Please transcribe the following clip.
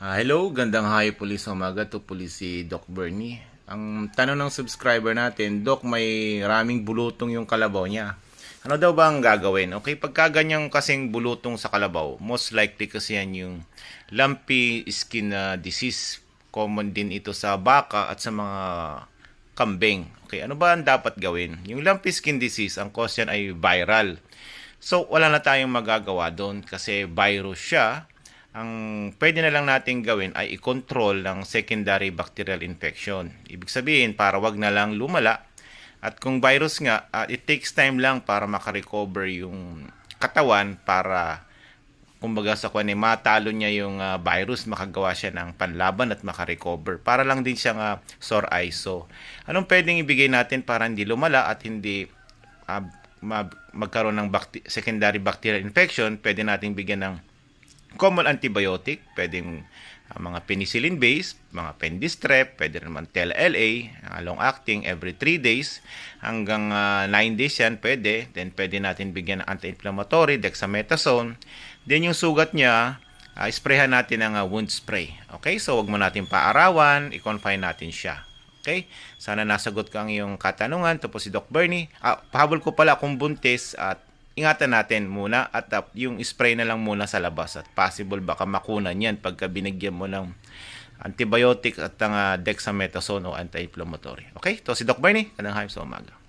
Ah, hello, gandang puli sa umaga. to si Doc Bernie. Ang tanong ng subscriber natin, Doc, may raming bulutong yung kalabaw niya. Ano daw ba ang gagawin? Okay, pagka ganyan kasing bulutong sa kalabaw, most likely kasi yan yung lumpy skin na disease. Common din ito sa baka at sa mga kambing. Okay, ano ba ang dapat gawin? Yung lumpy skin disease, ang cause yan ay viral. So, wala na tayong magagawa doon kasi virus siya. Ang pwede na lang natin gawin ay i-control ng secondary bacterial infection. Ibig sabihin, para wag na lang lumala. At kung virus nga, ah, it takes time lang para makarecover yung katawan para kumbaga sa kwan matalo niya yung ah, virus, makagawa siya ng panlaban at makarecover. Para lang din siyang ah, sore eye. So, anong pwedeng ibigay natin para hindi lumala at hindi ah, ma- magkaroon ng bacti- secondary bacterial infection? Pwede nating bigyan ng common antibiotic, pwedeng ah, mga penicillin based, mga pendistrep, pwede naman TLLA, ah, long acting every 3 days hanggang 9 days yan pwede. Then pwede natin bigyan ng anti-inflammatory, dexamethasone. Then yung sugat niya, ah, sprayhan natin ng ah, wound spray. Okay? So wag mo natin paarawan, i-confine natin siya. Okay? Sana nasagot ko ang iyong katanungan. Po si Doc Bernie. Ah, pahabol ko pala kung buntis at ingatan natin muna at uh, yung spray na lang muna sa labas at possible baka makunan yan pagka binigyan mo ng antibiotic at ang uh, dexamethasone o anti-inflammatory. Okay? To si Doc Bernie, kanang hype sa umaga.